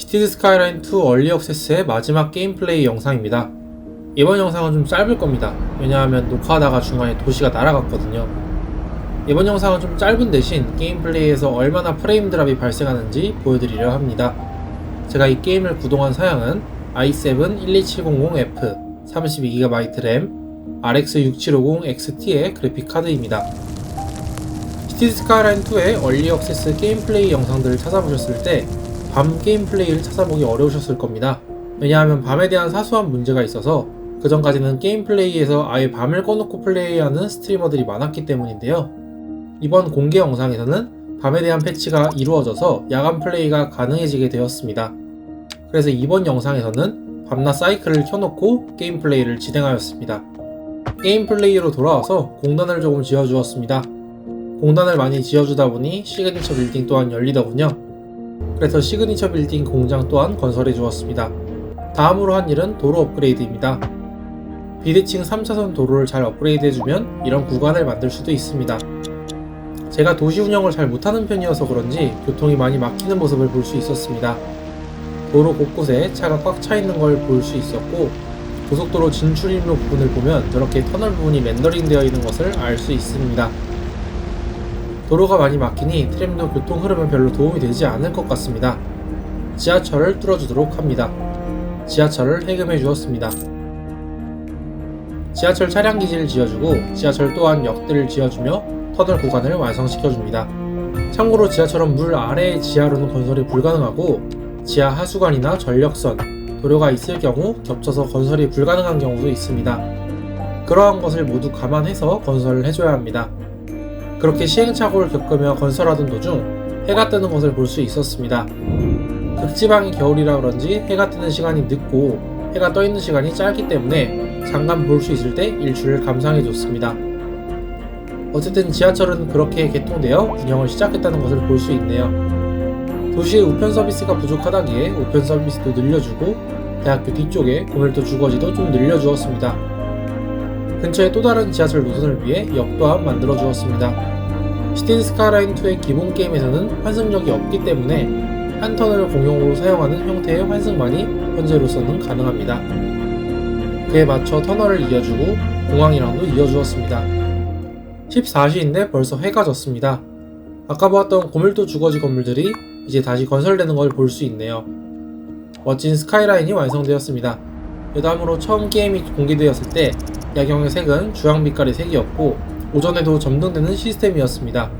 시티즈 스카이라인 2 얼리 액세스의 마지막 게임 플레이 영상입니다. 이번 영상은 좀 짧을 겁니다. 왜냐하면 녹화하다가 중간에 도시가 날아갔거든요. 이번 영상은 좀 짧은 대신 게임 플레이에서 얼마나 프레임 드랍이 발생하는지 보여드리려 합니다. 제가 이 게임을 구동한 사양은 i7 12700F 32GB 램 RX 6750 XT의 그래픽 카드입니다. 시티즈 스카이라인 2의 얼리 액세스 게임 플레이 영상들을 찾아보셨을 때 밤 게임 플레이를 찾아보기 어려우셨을 겁니다. 왜냐하면 밤에 대한 사소한 문제가 있어서 그 전까지는 게임 플레이에서 아예 밤을 꺼놓고 플레이하는 스트리머들이 많았기 때문인데요. 이번 공개 영상에서는 밤에 대한 패치가 이루어져서 야간 플레이가 가능해지게 되었습니다. 그래서 이번 영상에서는 밤낮 사이클을 켜놓고 게임 플레이를 진행하였습니다. 게임 플레이로 돌아와서 공단을 조금 지어주었습니다. 공단을 많이 지어주다 보니 시그니처 빌딩 또한 열리더군요. 그래서 시그니처 빌딩 공장 또한 건설해 주었습니다. 다음으로 한 일은 도로 업그레이드입니다. 비대칭 3차선 도로를 잘 업그레이드 해주면 이런 구간을 만들 수도 있습니다. 제가 도시 운영을 잘 못하는 편이어서 그런지 교통이 많이 막히는 모습을 볼 수 있었습니다. 도로 곳곳에 차가 꽉 차 있는 걸 볼 수 있었고 고속도로 진출입로 부분을 보면 저렇게 터널 부분이 렌더링 되어 있는 것을 알 수 있습니다. 도로가 많이 막히니 트램도 교통 흐름에 별로 도움이 되지 않을 것 같습니다. 지하철을 뚫어주도록 합니다. 지하철을 해금해 주었습니다. 지하철 차량 기지를 지어주고 지하철 또한 역들을 지어주며 터널 구간을 완성시켜줍니다. 참고로 지하철은 물 아래의 지하로는 건설이 불가능하고 지하 하수관이나 전력선, 도로가 있을 경우 겹쳐서 건설이 불가능한 경우도 있습니다. 그러한 것을 모두 감안해서 건설을 해줘야 합니다. 그렇게 시행착오를 겪으며 건설하던 도중 해가 뜨는 것을 볼 수 있었습니다. 극지방이 겨울이라 그런지 해가 뜨는 시간이 늦고 해가 떠 있는 시간이 짧기 때문에 잠깐 볼 수 있을 때 일출을 감상해 줬습니다. 어쨌든 지하철은 그렇게 개통되어 운영을 시작했다는 것을 볼 수 있네요. 도시의 우편 서비스가 부족하다기에 우편 서비스도 늘려주고 대학교 뒤쪽에 고밀도 주거지도 좀 늘려주었습니다. 근처에 또 다른 지하철 노선을 위해 역 또한 만들어 주었습니다. 시티즈 스카라인 2의 기본 게임에서는 환승역이 없기 때문에 한 터널을 공용으로 사용하는 형태의 환승만이 현재로서는 가능합니다. 그에 맞춰 터널을 이어주고 공항이랑도 이어주었습니다. 14시인데 벌써 해가 졌습니다. 아까 보았던 고밀도 주거지 건물들이 이제 다시 건설되는 걸 볼 수 있네요. 멋진 스카이라인이 완성되었습니다. 여담으로 처음 게임이 공개되었을 때 야경의 색은 주황 빛깔의 색이었고 오전에도 점등되는 시스템이었습니다.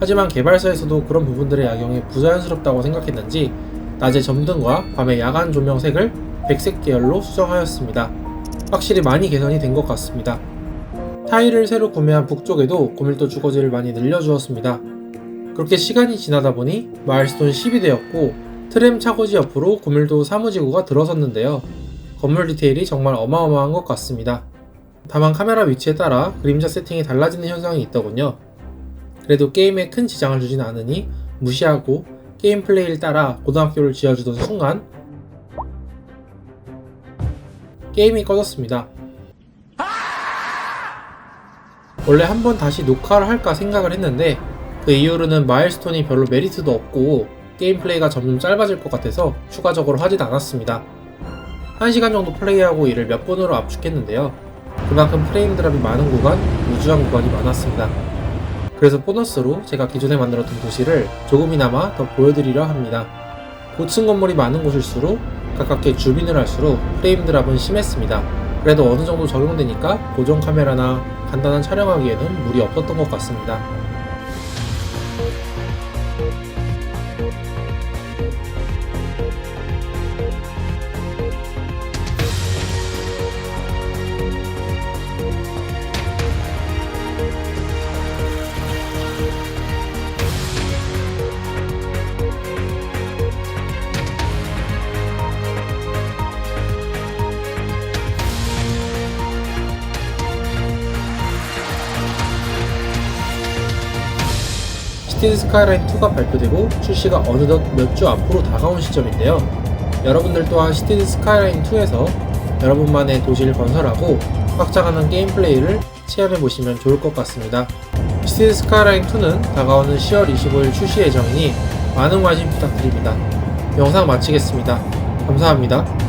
하지만 개발사에서도 그런 부분들의 야경이 부자연스럽다고 생각했는지 낮에 점등과 밤에 야간 조명 색을 백색 계열로 수정하였습니다. 확실히 많이 개선이 된 것 같습니다. 타일을 새로 구매한 북쪽에도 고밀도 주거지를 많이 늘려주었습니다. 그렇게 시간이 지나다 보니 마일스톤 10이 되었고 트램 차고지 옆으로 고밀도 사무지구가 들어섰는데요. 건물 디테일이 정말 어마어마한 것 같습니다. 다만 카메라 위치에 따라 그림자 세팅이 달라지는 현상이 있더군요. 그래도 게임에 큰 지장을 주진 않으니 무시하고 게임 플레이를 따라 고등학교를 지어주던 순간 게임이 꺼졌습니다. 원래 한 번 다시 녹화를 할까 생각을 했는데 그 이후로는 마일스톤이 별로 메리트도 없고 게임 플레이가 점점 짧아질 것 같아서 추가적으로 하진 않았습니다. 1시간 정도 플레이하고 이를 몇 번으로 압축했는데요. 그만큼 프레임 드랍이 많은 구간, 우주한 구간이 많았습니다. 그래서 보너스로 제가 기존에 만들었던 도시를 조금이나마 더 보여드리려 합니다. 고층 건물이 많은 곳일수록 가깝게 주민을 할수록 프레임 드랍은 심했습니다. 그래도 어느 정도 적용되니까 고정 카메라나 간단한 촬영하기에는 무리 없었던 것 같습니다. 시티즈 스카이라인 2가 발표되고 출시가 어느덧 몇 주 앞으로 다가온 시점인데요. 여러분들 또한 시티즈 스카이라인 2에서 여러분만의 도시를 건설하고 확장하는 게임 플레이를 체험해 보시면 좋을 것 같습니다. 시티즈 스카이라인 2는 다가오는 10월 25일 출시 예정이니 많은 관심 부탁드립니다. 영상 마치겠습니다. 감사합니다.